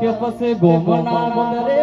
કે પછી ગોમના મંદરે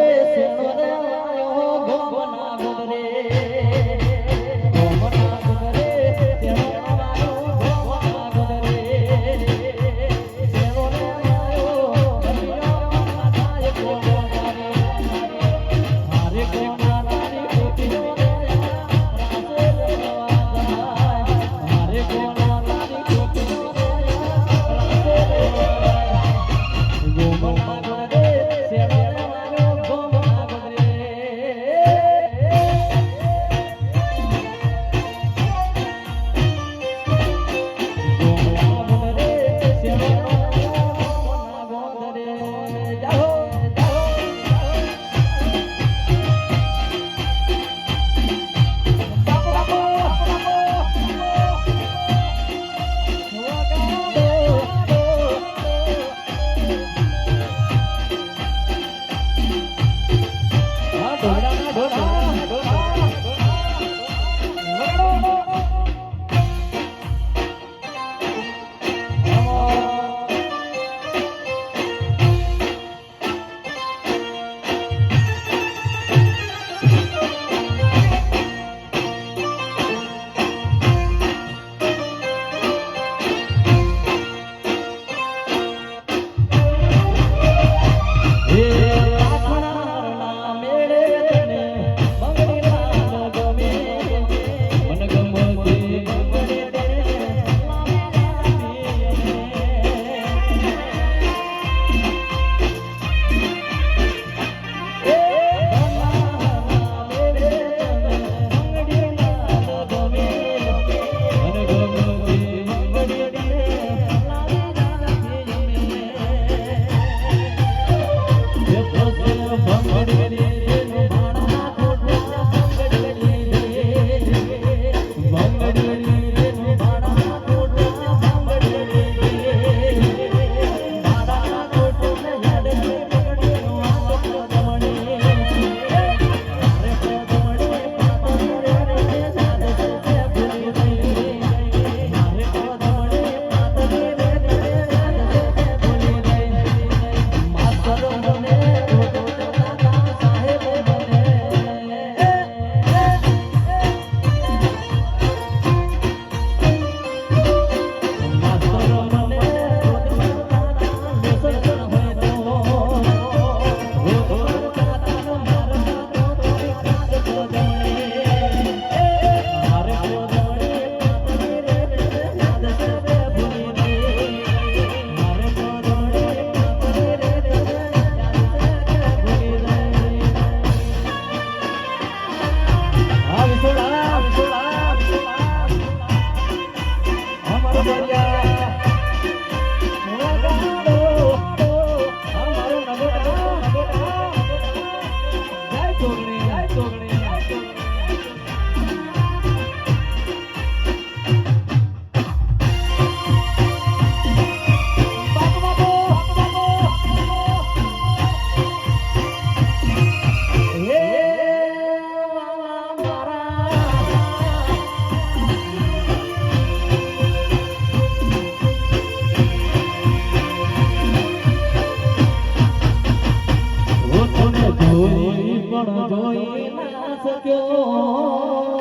લાગ્યો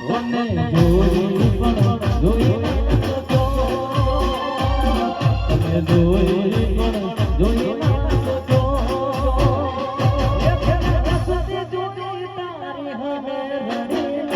તને જોઈ પણ જોઈ તને જોઈ પણ જોઈ તારી હવે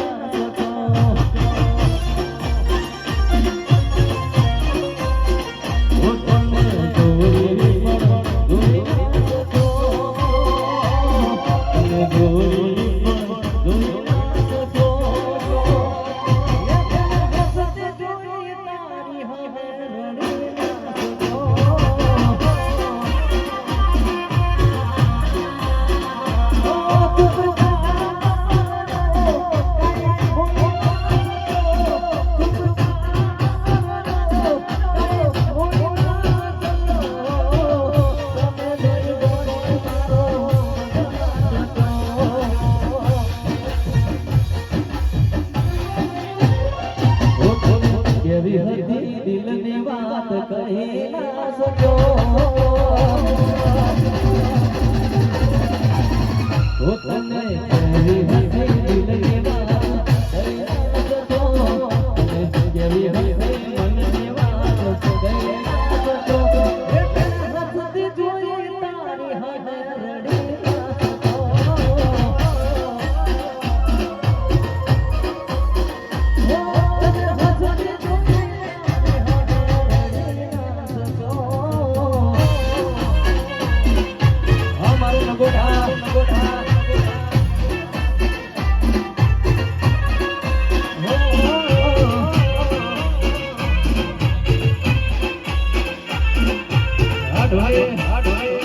અટવાય અટવાય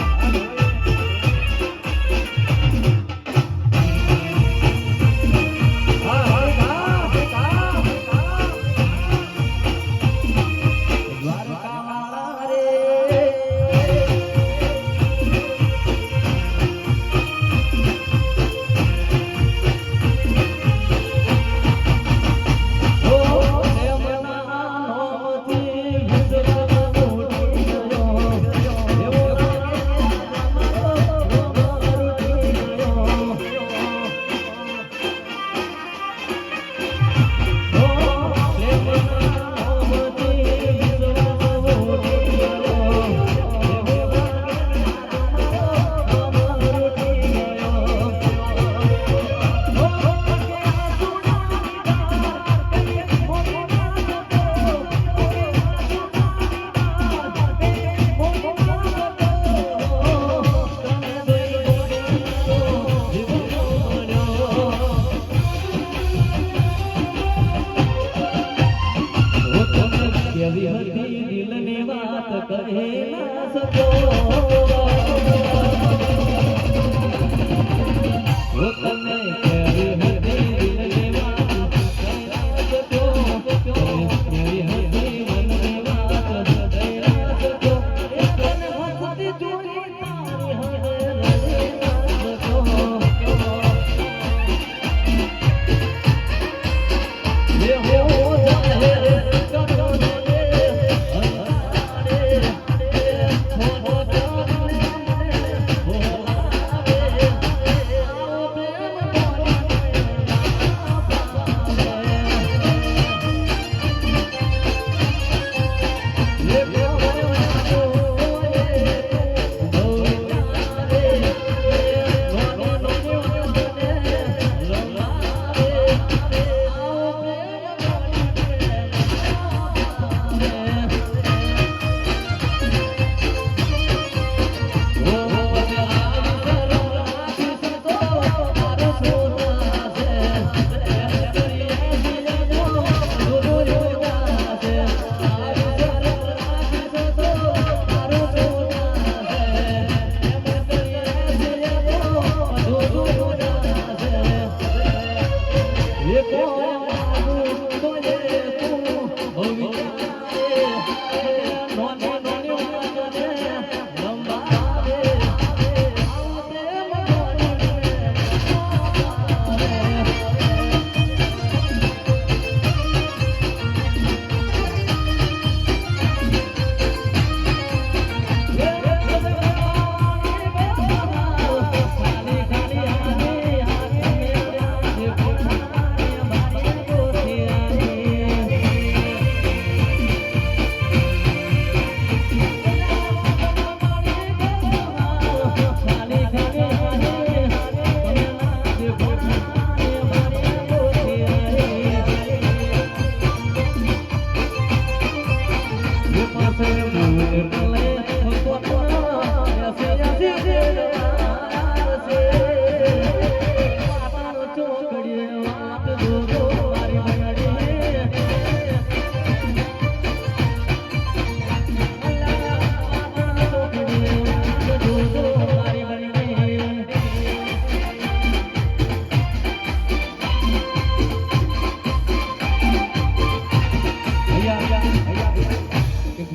એ તો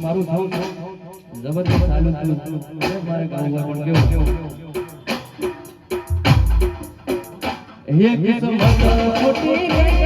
મારું સોંગ જબરદસ્ત ચાલુ હતું મારે ગાવું પણ કેવું? હે કિસ્મત ખોટી